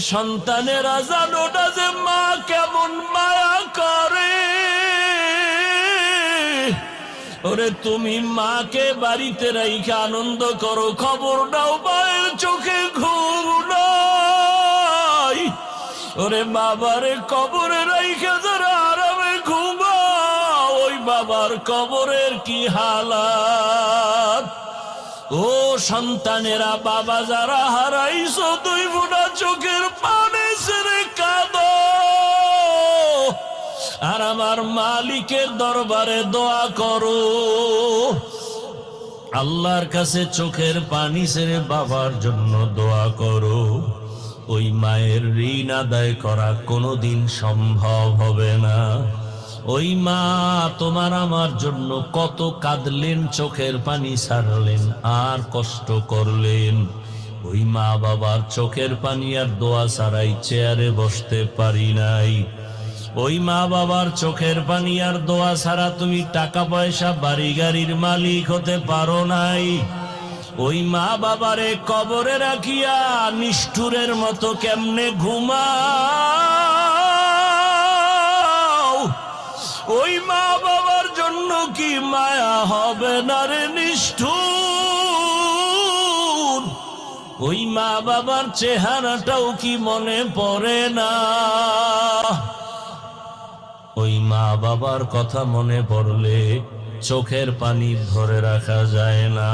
সন্তানেরা জানোটা যে মা কেমন মায়া করে। ওরে, তুমি মাকে বাড়িতে রাইখে আনন্দ করো খবর মায়ের চোখে ঘুম নাই। ওরে, বাবারে কবরে রাইখে যারা আরামে ঘুমা ওই বাবার কবরের কি হালাত? ও সন্তানেরা, বাবা যারা হারাইছো দুই আমার মালিকের দরবারে দোয়া করো। আল্লাহর কাছে চোখের পানি ছেড়ে বাবার জন্য দোয়া করো। ওই মায়ের ঋণ আদায় করা কোনোদিন সম্ভব হবে না। ওই মা, তোমার আমার জন্য কত কাঁদলেন, চোখের পানি ছাড়লেন আর কষ্ট করলেন। ওই মা বাবার চোখের পানি আর দোয়া ছাড়াই চেয়ারে বসতে পারি নাই। ওই মা বাবার চোখের পানি আর দোয়া ছাড়া তুমি টাকা পয়সা, বাড়ি গাড়ির মালিক হতে পারো নাই। ওই মা বাবারে কবরে রাখিয়া নিষ্ঠুরের মতো কেমনে ঘুমাও? ওই মা বাবার জন্য কি মায়া হবে না রে নিষ্ঠুর? ওই মা বাবার চেহারাটাও কি মনে পড়ে না? ওই মা বাবার কথা মনে পড়লে চোখের পানি ধরে রাখা যায় না।